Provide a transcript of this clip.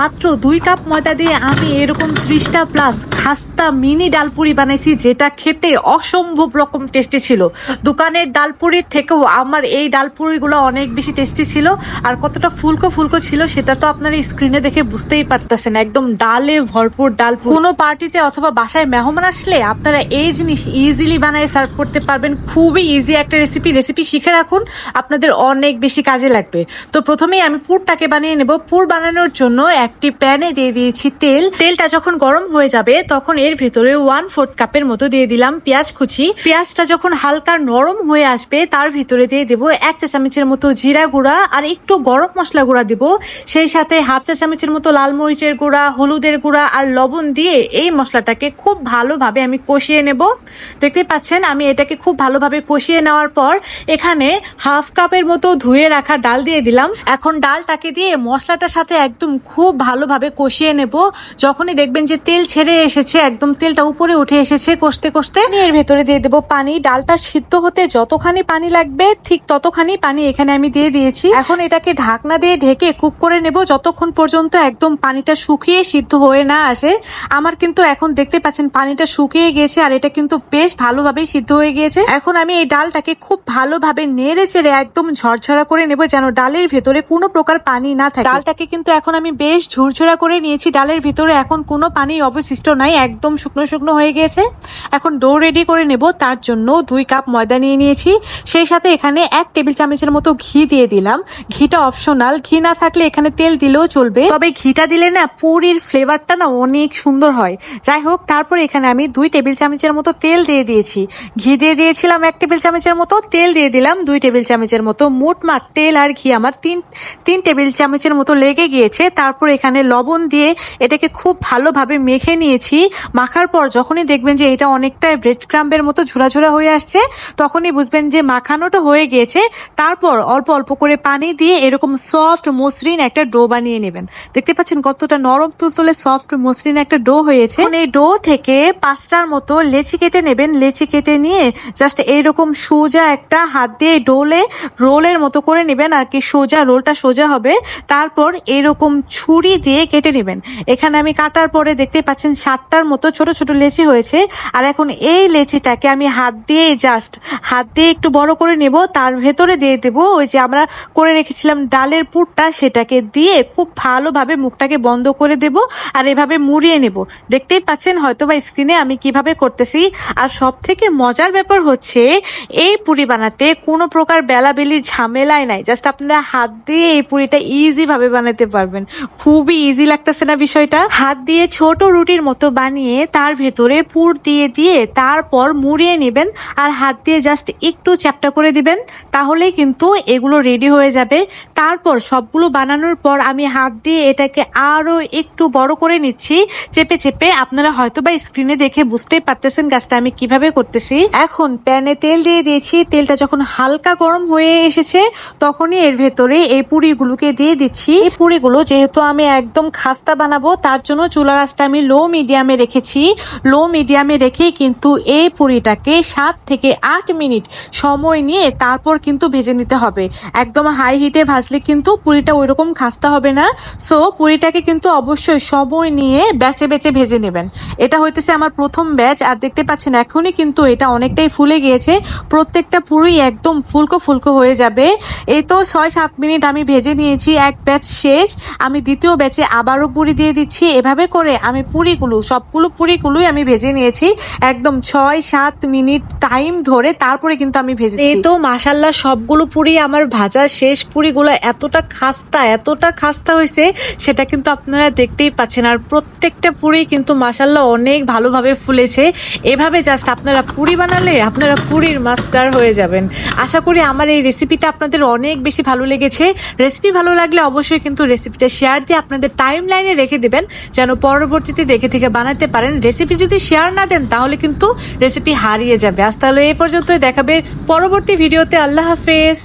মাত্র দুই কাপ ময়দা দিয়ে আমি এরকম ত্রিশটা প্লাস খাস্তা মিনি ডালপুরি বানাইছি, যেটা খেতে অসম্ভব রকম টেস্টি ছিল। দোকানের ডালপুরির থেকেও আমার এই ডালপুরিগুলো অনেক বেশি টেস্টি ছিল, আর কতটা ফুলকো ফুলকো ছিল সেটা তো আপনারা স্ক্রিনে দেখে বুঝতেই পারতেছেন, একদম ডালে ভরপুর ডাল কোনো পার্টিতে অথবা বাসায় মেহমান আসলে আপনারা এই জিনিস ইজিলি বানায় সার্ভ করতে পারবেন। খুবই ইজি একটা রেসিপি রেসিপি শিখে রাখুন, আপনাদের অনেক বেশি কাজে লাগবে। তো প্রথমেই আমি পুরটাকে বানিয়ে নেব। পুর বানানোর জন্য একটি প্যানে দিয়ে দিয়েছি তেল। তেলটা যখন গরম হয়ে যাবে, তখন এর ভেতরে ওয়ান ফোর্থ কাপের মতো দিয়ে দিলাম পেঁয়াজ কুচি। পেঁয়াজটা যখন হালকা নরম হয়ে আসবে, তার ভিতরে দিয়ে দেব এক চা চামচের মতো জিরা গুঁড়া আর একটু গরম মশলা গুঁড়া দিব। সেই সাথে হাফ চা চামচের মতো লাল মরিচের গুঁড়া, হলুদের গুঁড়া আর লবণ দিয়ে এই মশলাটাকে খুব ভালোভাবে আমি কষিয়ে নেব। দেখতে পাচ্ছেন, আমি এটাকে খুব ভালোভাবে কষিয়ে নেওয়ার পর এখানে হাফ কাপের মতো ধুয়ে রাখা ডাল দিয়ে দিলাম। এখন ডালটাকে দিয়ে মশলাটার সাথে একদম খুব ভালোভাবে কষিয়ে নেব। যখনই দেখবেন যে তেল ছেড়ে এসেছে একদম তেলটা উপরে উঠে এসেছে কষতে কষতে এর ভেতরে দিয়ে দেবো পানি। ডালটা সিদ্ধ হতে যতখানি পানি লাগবে ঠিক ততখানি পানি এখানে আমি দিয়ে দিয়েছি। এখন এটাকে ঢাকনা দিয়ে ঢেকে কুক করে নেব যতক্ষণ পর্যন্ত একদম পানিটা শুকিয়ে সিদ্ধ হয়ে না আসে। আমার কিন্তু এখন দেখতে পাচ্ছেন পানিটা শুকিয়ে গিয়েছে আর এটা কিন্তু বেশ ভালোভাবেই সিদ্ধ হয়ে গিয়েছে। এখন আমি এই ডালটাকে খুব ভালোভাবে নেড়ে চেড়ে একদম ঝরঝরা করে নেব যেন ডালের ভেতরে কোনো প্রকার পানি না থাকে। ডালটাকে কিন্তু এখন আমি বেশ ঝুরঝরা করে নিয়েছি ডালের ভিতরে। এখন কোনো পানি অবশিষ্ট নাই, একদম শুকনো শুকনো হয়ে গিয়েছে। এখন ডো রেডি করে নেব, তার জন্য দুই কাপ ময়দা নিয়ে নিয়েছি। সেই সাথে এখানে এক টেবিল চামচের মতো ঘি দিয়ে দিলাম। ঘিটা অপশনাল, ঘি না থাকলে এখানে তেল দিলেও চলবে। তবে ঘিটা দিলে না পুরীর ফ্লেভারটা না অনেক সুন্দর হয়। যাই হোক, তারপর এখানে আমি দুই টেবিল চামচের মতো তেল দিয়ে দিয়েছি। ঘি দিয়ে দিয়েছিলাম এক টেবিল চামচের মতো, তেল দিয়ে দিলাম দুই টেবিল চামচের মতো। মোটমাট তেল আর ঘি আমার তিন তিন টেবিল চামচের মতো লেগে গিয়েছে। তারপর এখানে লবণ দিয়ে এটাকে খুব ভালোভাবে মেখে নিয়েছি। মাখার পর যখনই দেখবেন যে এটা অনেকটাই ব্রেড ক্রাম্বের মতো ঝুরা ঝুরা হয়ে আসছে, তখনই বুঝবেন যে মাখানোটা হয়ে গিয়েছে। তারপর অল্প অল্প করে পানি দিয়ে এরকম সফট মসৃণ একটা ডো বানিয়ে নেবেন। দেখতে পাচ্ছেন কতটা নরম তুলতুলে সফট মসৃণ একটা ডো হয়েছে। এই ডো থেকে পাঁচটার মতো লেচি কেটে নেবেন। লেচি কেটে নিয়ে জাস্ট এইরকম সোজা একটা হাত দিয়ে ডোলে রোলের মতো করে নেবেন। আর কি সোজা রোলটা সোজা হবে। তারপর এরকম ছুরি দিয়ে কেটে নেবেন। এখানে আমি কাটার পরে দেখতে পাচ্ছেন ষাটটার মতো ছোট ছোট লেচি হয়েছে। আর এখন এই লেচিটাকে আমি হাত দিয়ে জাস্ট হাত দিয়ে একটু বড় করে নেব। তার ভেতরে দিয়ে দেবো ওই যে আমরা করে রেখেছিলাম ডালের পুরটা, সেটাকে দিয়ে খুব ভালোভাবে মুখটাকে বন্ধ করে দেব আর এভাবে মুড়িয়ে নেব। দেখতেই পাচ্ছেন হয়তো বা স্ক্রিনে আমি কীভাবে করতেছি। আর সব থেকে মজার ব্যাপার হচ্ছে, এই পুরি বানাতে কোনো প্রকার বেলাবেলির ঝামেলাই নাই। জাস্ট আপনারা হাত দিয়ে এই পুরিটা ইজি ভাবে বানাতে পারবেন। খুবই ইজি লাগতেছে না বিষয়টা? হাত দিয়ে ছোট রুটির মতো বানিয়ে তার ভেতরে পুর দিয়ে দিয়ে তারপর মুড়িয়ে নেবেন আর হাত দিয়ে জাস্ট একটু চ্যাপটা করে দিবেন, তাহলেই কিন্তু এগুলো রেডি হয়ে যাবে। তারপর সবগুলো বানানোর পর আমি হাত দিয়ে এটাকে আরও একটু বড় করে নিচ্ছি। চেপে চেপে আপনারা হয়তো বা স্ক্রিনে দেখে বুঝতেই পারতেছেন গাছটা আমি কীভাবে করতেছি। এখন প্যানে তেল দিয়ে দিয়েছি। তেলটা যখন হালকা গরম হয়ে এসেছে, তখনই এর ভেতরে এই পুরিগুলোকে দিয়ে দিচ্ছি। এই পুরিগুলো যেহেতু আমি একদম খাস্তা বানাবো, তার জন্য চুলা গাছটা আমি লো মিডিয়ামে রেখেছি। লো মিডিয়ামে রেখেই কিন্তু এই পুরিটাকে সাত থেকে আট মিনিট সময় নিয়ে তারপর কিন্তু ভেজে নিতে হবে। একদম হাই হিটে ভাজলে কিন্তু পুরিটা ওইরকম খাস্তা হবে না। সো পুরিটাকে কিন্তু অবশ্যই সময় নিয়ে বেচে বেচে ভেজে নেবেন। এটা হইতেছে আমার প্রথম ব্যাচ, আর দেখতে পাচ্ছেন এখনই কিন্তু এটা অনেকটাই ফুলে গিয়েছে। প্রত্যেকটা পুরি একদম ফুলকো ফুলকো হয়ে যাবে। এই তো ছয় সাত মিনিট আমি ভেজে নিয়েছি, এক ব্যাচ শেষ। আমি দ্বিতীয় ব্যাচে আবারও পুরি দিয়ে দিচ্ছি। এভাবে করে আমি পুরিগুলো, সবগুলো পুরিগুলোই আমি ভেজে নিয়েছি। একদম ছয় সাত মিনিট টাইম ধরে তারপরে কিন্তু আমি ভেজেছি। এই তো মাসাল্লাহ সবগুলো পুরি আমার ভাজা শেষ। পুরিগুলো এতটা খাস্তা এতটা খাস্তা হয়েছে, সেটা কিন্তু আপনারা দেখতেই পাচ্ছেন। আর প্রত্যেকটা পুরি কিন্তু মাসাল্লাহ অনেক ভালোভাবে ফুলেছে। এভাবে জাস্ট আপনারা পুরি বানালে আপনারা পুরীর মাস্টার হয়ে যাবেন। আশা করি আমার এই রেসিপিটা আপনাদের অনেক বেশি ভালো লেগেছে। রেসিপি ভালো লাগলে অবশ্যই কিন্তু রেসিপিটা শেয়ার দিয়ে আপনাদের টাইম লাইনে রেখে দেবেন, যেন পরবর্তীতে দেখে থেকে বানাতে পারেন। রেসিপি যদি শেয়ার না দেন, তাহলে কিন্তু রেসিপি হারিয়ে যাবে। আজ তাহলে এই পর্যন্তই। দেখাবে পরবর্তী ভিডিওতে আল্লাহ হাফেজ।